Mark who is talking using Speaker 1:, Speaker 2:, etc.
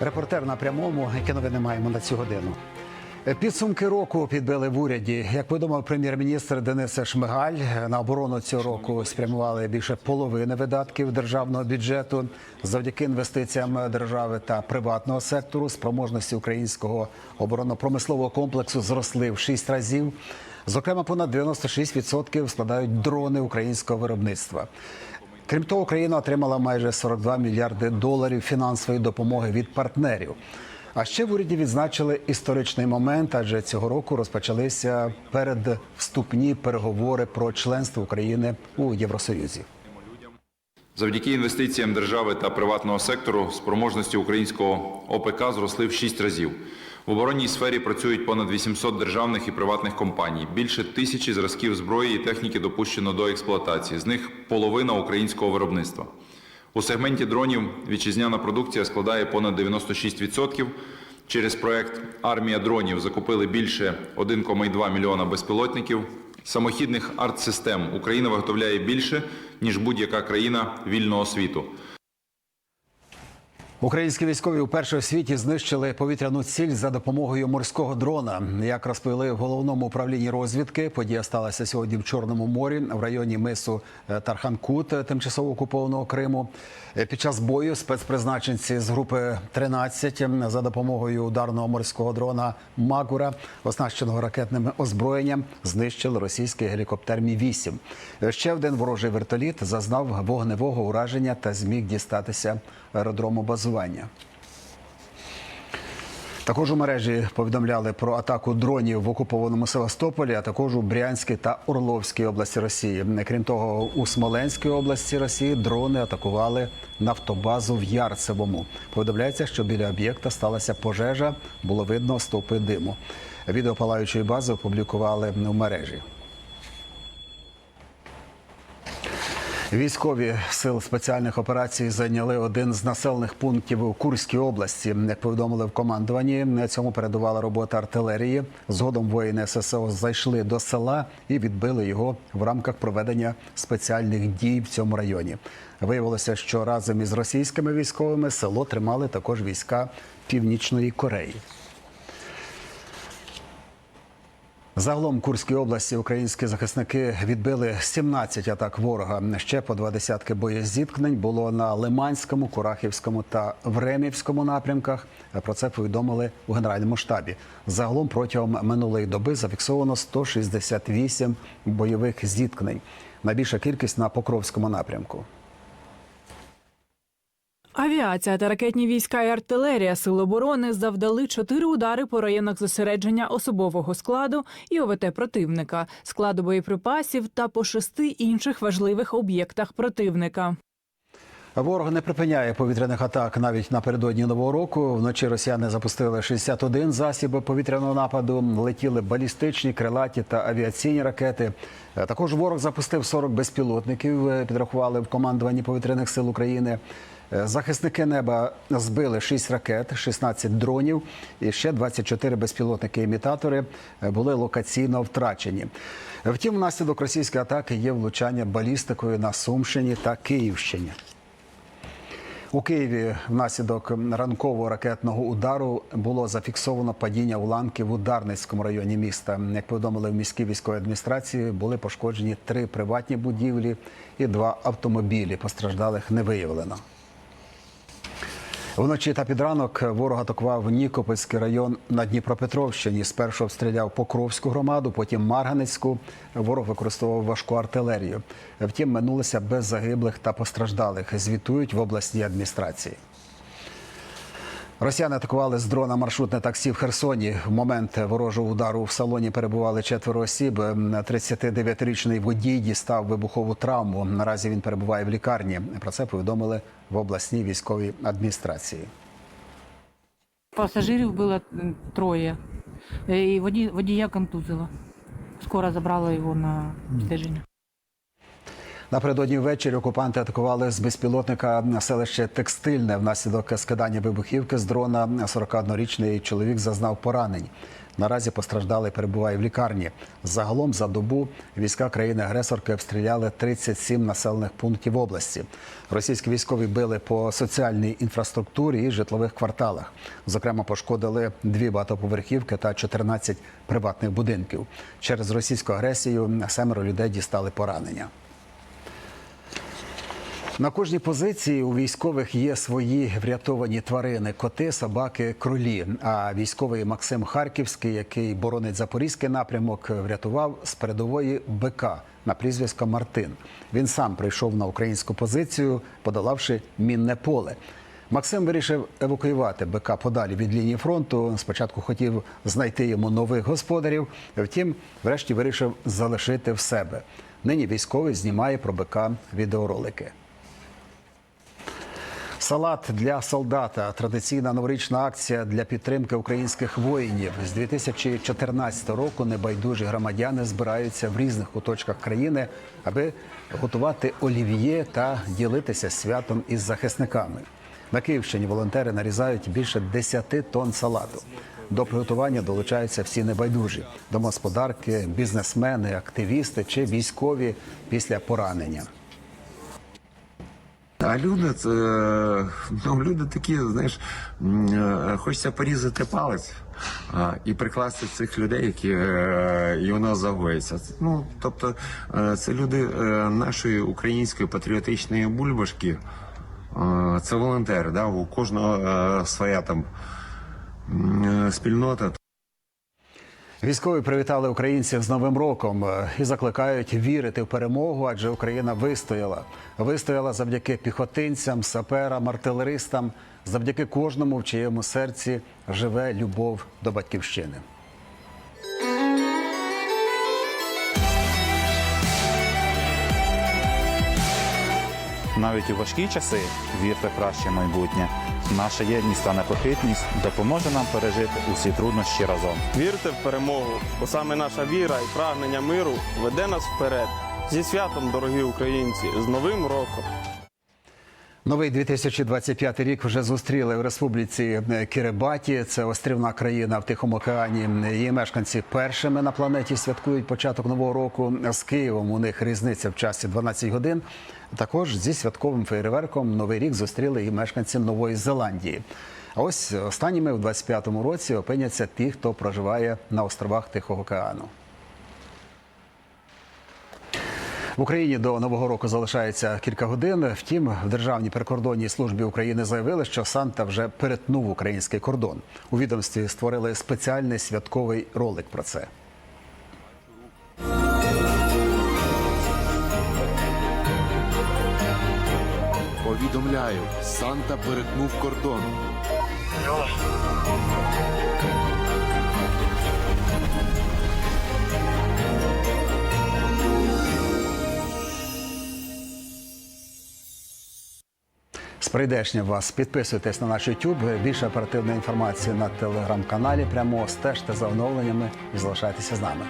Speaker 1: Репортер на прямому, які новини маємо на цю годину. Підсумки року підбили в уряді. Як повідомив прем'єр-міністр Денис Шмигаль, на оборону цього року спрямували більше половини видатків державного бюджету завдяки інвестиціям держави та приватного сектору. Спроможності українського оборонно-промислового комплексу зросли в шість разів. Зокрема, понад 96% складають дрони українського виробництва. Крім того, Україна отримала майже 42 мільярди доларів фінансової допомоги від партнерів. А ще в уряді відзначили історичний момент, адже цього року розпочалися передвступні переговори про членство України у Євросоюзі.
Speaker 2: Завдяки інвестиціям держави та приватного сектору спроможності українського ОПК зросли в 6 разів. В оборонній сфері працюють понад 800 державних і приватних компаній. Більше тисячі зразків зброї і техніки допущено до експлуатації. З них половина українського виробництва. У сегменті дронів вітчизняна продукція складає понад 96%. Через проект Армія дронів закупили більше 1,2 мільйона безпілотників. Самохідних артсистем Україна виготовляє більше, ніж будь-яка країна вільного світу.
Speaker 1: Українські військові у світі знищили повітряну ціль за допомогою морського дрона. Як розповіли в головному управлінні розвідки, подія сталася сьогодні в Чорному морі в районі мису е, Тарханкут, е, тимчасово окупованого Криму. Е, Під час бою спецпризначенці з групи 13 за допомогою ударного морського дрона Магура, оснащеного ракетним озброєнням, знищили російський гелікоптер Мі 8 Ще один ворожий вертоліт зазнав вогневого ураження та зміг дістатися аеродрому базування. Також у мережі повідомляли про атаку дронів в окупованому Севастополі, а також у Брянській та Орловській області Росії. Крім того, у Смоленській області Росії дрони атакували нафтобазу в Ярцевому. Повідомляється, що біля об'єкта сталася пожежа, було видно стовпи диму. Відео палаючої бази опублікували у мережі. Військові сил спеціальних операцій зайняли один з населених пунктів у Курській області. Як повідомили в командуванні, на цьому передувала робота артилерії. Згодом воїни ССО зайшли до села і відбили його в рамках проведення спеціальних дій в цьому районі. Виявилося, що разом із російськими військовими село тримали також війська Північної Кореї. Загалом Курській області українські захисники відбили 17 атак ворога. Ще по два десятки боєзіткнень було на Лиманському, Курахівському та Времівському напрямках. Про це повідомили у генеральному штабі. Загалом протягом минулої доби зафіксовано 168 бойових зіткнень. Найбільша кількість на Покровському напрямку.
Speaker 3: Авіація та ракетні війська і артилерія Сил оборони завдали чотири удари по районах зосередження особового складу і ОВТ противника, складу боєприпасів та по шести інших важливих об'єктах противника.
Speaker 1: Ворог не припиняє повітряних атак навіть напередодні нового року. Вночі росіяни запустили 61 засіб повітряного нападу. Летіли балістичні, крилаті та авіаційні ракети. Е, Також ворог запустив 40 безпілотників. е, Підрахували в командуванні повітряних сил України. Е, Захисники неба збили 6 ракет, 16 дронів і ще 24 безпілотники-імітатори е, були локаційно втрачені. Втім, внаслідок російської атаки є влучання балістикою на Сумщині та Київщині. У Києві внаслідок ранкового ракетного удару було зафіксовано падіння уламків в Ударницькому районі міста. Як повідомили в міській військовій адміністрації, були пошкоджені три приватні будівлі і два автомобілі. Постраждалих не виявлено. Вночі та під ранок ворог атакував Нікопольський район на Дніпропетровщині. Спершу обстріляв Покровську громаду, потім Марганецьку. Ворог використовував важку артилерію. Втім, минулося без загиблих та постраждалих. Звітують в обласній адміністрації. Росіяни атакували з дрона маршрутне таксі в Херсоні. В момент ворожого удару в салоні перебували четверо осіб. 39-річний водій дістав вибухову травму. Наразі він перебуває в лікарні. Про це повідомили в обласній військовій адміністрації.
Speaker 4: Пасажирів було троє. Е, І водія контузило. Скоро забрала його на стеження.
Speaker 1: Напередодні ввечері окупанти атакували з безпілотника селище Текстильне. Внаслідок скидання вибухівки з дрона 41-річний чоловік зазнав поранень. Наразі постраждалий перебуває в лікарні. Загалом за добу війська країни-агресорки обстріляли 37 населених пунктів області. Російські військові били по соціальній інфраструктурі і житлових кварталах. Зокрема, пошкодили дві багатоповерхівки та 14 приватних будинків. Через російську агресію семеро людей дістали поранення. На кожній позиції у військових є свої врятовані тварини: коти, собаки, кролі. А військовий Максим Харківський, який боронить запорізький напрямок, врятував з передової бика на прізвисько Мартин. Він сам прийшов на українську позицію, подолавши мінне поле. Максим вирішив евакуювати бика подалі від лінії фронту. Спочатку хотів знайти йому нових господарів. Втім, врешті вирішив залишити в себе. Нині військовий знімає про бика відеоролики. Салат для солдата традиційна новорічна акція для підтримки українських воїнів. З 2014 року небайдужі громадяни збираються в різних куточках країни, аби готувати олів'є та ділитися святом із захисниками. На Київщині волонтери нарізають більше 10 тонн салату. До приготування долучаються всі небайдужі домогосподарки, бізнесмени, активісти чи військові після поранення.
Speaker 5: А люди це ну, люди такі, знаєш, е, хочеться порізати палець а, і прикласти цих людей, які е, і воно загоїться. Ну, тобто, е, це люди нашої української патріотичної бульбашки. Це волонтери, да? у кожного своя там спільнота.
Speaker 1: Військові привітали українців з Новим роком е, і закликають вірити в перемогу, адже Україна вистояла. Вистояла завдяки піхотинцям, саперам, артилеристам, завдяки кожному, в чиєму серці живе любов до батьківщини.
Speaker 6: Навіть у важкі часи вірте краще майбутнє. Наша єдність та непохитність допоможе нам пережити усі труднощі разом.
Speaker 7: Вірте в перемогу, бо саме наша віра і прагнення миру веде нас вперед. Зі святом, дорогі українці, з Новим роком!
Speaker 1: Новий 2025 рік вже зустріли в республіці Кирибаті. Це острівна країна в Тихому океані. Її мешканці першими на планеті святкують початок нового року. З Києвом у них різниця в часі 12 годин. Також зі святковим фейерверком новий рік зустріли і мешканці Нової Зеландії. А ось останніми в 25-му році опиняться ті, хто проживає на островах Тихого океану. В Україні до нового року залишається кілька годин. Втім, в Державній прикордонній службі України заявили, що Санта вже перетнув український кордон. У відомстві створили спеціальний святковий ролик про це.
Speaker 8: Повідомляю, Санта перетнув кордон.
Speaker 1: Прийдешнім вас підписуйтесь на наш YouTube. Більше оперативної інформації на телеграм-каналі. Прямо стежте за оновленнями і залишайтеся з нами.